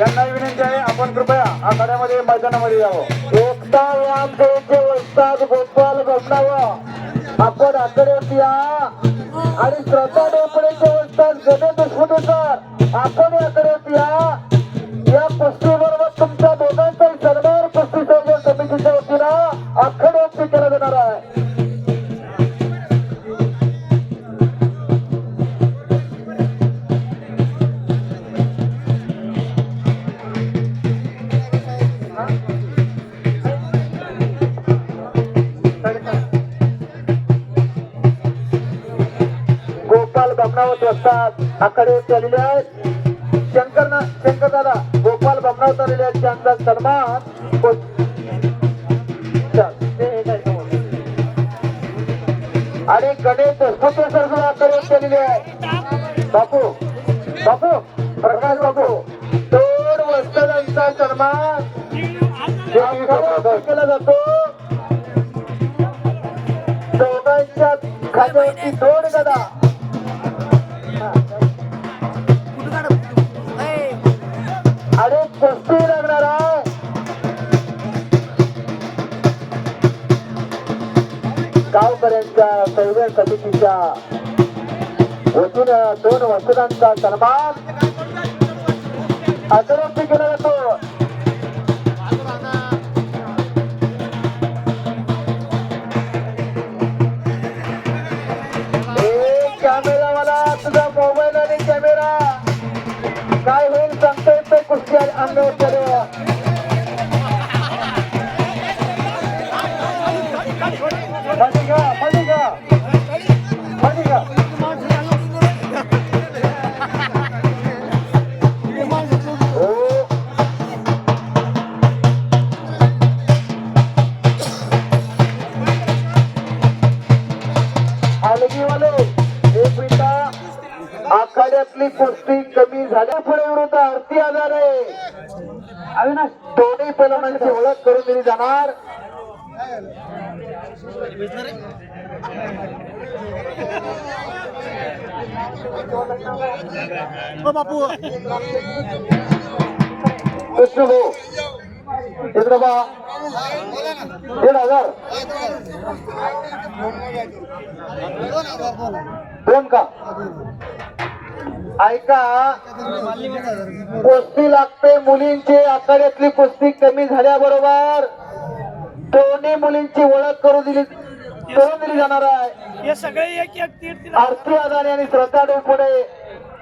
यांनाही विनंती आहे आपण कृपया आखाड्यामध्ये मैदानामध्ये यावं. एकदा व्यायाम शाळेचे वस्ताद गोपाल गोमनावर आपण आखाड्यात या. आणि श्रद्धा डोपडेचे वस्ताद गणेश देशमुख सर आपण याकडे या. या पश्चिम गोपाल बमनावत असतात आकडे आलेले आहेत. शंकर शंकर दादा गोपाल बमनावत आलेले आहेत. त्यांचा सन्मान. आणि गणेश दसपुते सर सुद्धा आकडे आलेले आहे बापू बापू प्रकाश बापू दोन वस्तादांचा सन्मान. केला जातो. दोघांच्या खात्यावरती दोन गदा. गावकऱ्यांच्या संवेद समितीच्या वतीनं दोन वसुदांचा सन्मान आदरार्थी केला जातो. ए, तुझा मोबाईल आणि कॅमेरा काय होईल सांगता येत कुस्ती अंगावर आखाड्यातली कुस्ती कमी झाल्या पुढे विरुद्ध आरती आजार आहे अविनाश. दोन्ही पैलवानांची ओळख करून दिली जाणार. कृष्ण भाऊ. इकडे बा दीड हजार. दोन का ऐका. कुस्ती लागते मुलींची आखाड्यातली कुस्ती कमी झाल्याबरोबर दोन्ही मुलींची ओळख करून दिली करून दिली जाणार आहे. हे सगळे एक एक तीन तीन आरती अदानी आणि श्रद्धा डोपुढे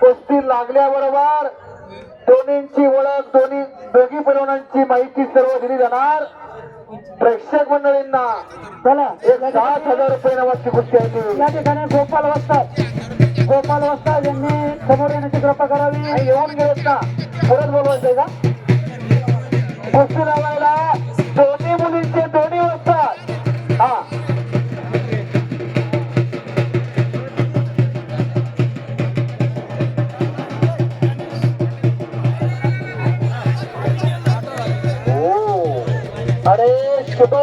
कुस्ती लागल्याबरोबर दोन्हींची ओळख दोन्ही दोघी पैलवानांची माहिती सर्व दिली जाणार. प्रेक्षक मंडळींना चला एक सात हजार रुपये नावाची कुस्ती आहे. या ठिकाणी गोपाल वस्ताद गोपाल वस्ताद यांनी समोर येण्याची कृपा करावी. येऊन गेलेत ना परत बोलवायचंय का? कुस्ती लावायला दोन्ही मुलींचे दोन्ही वाजतात हा. अरे शुभ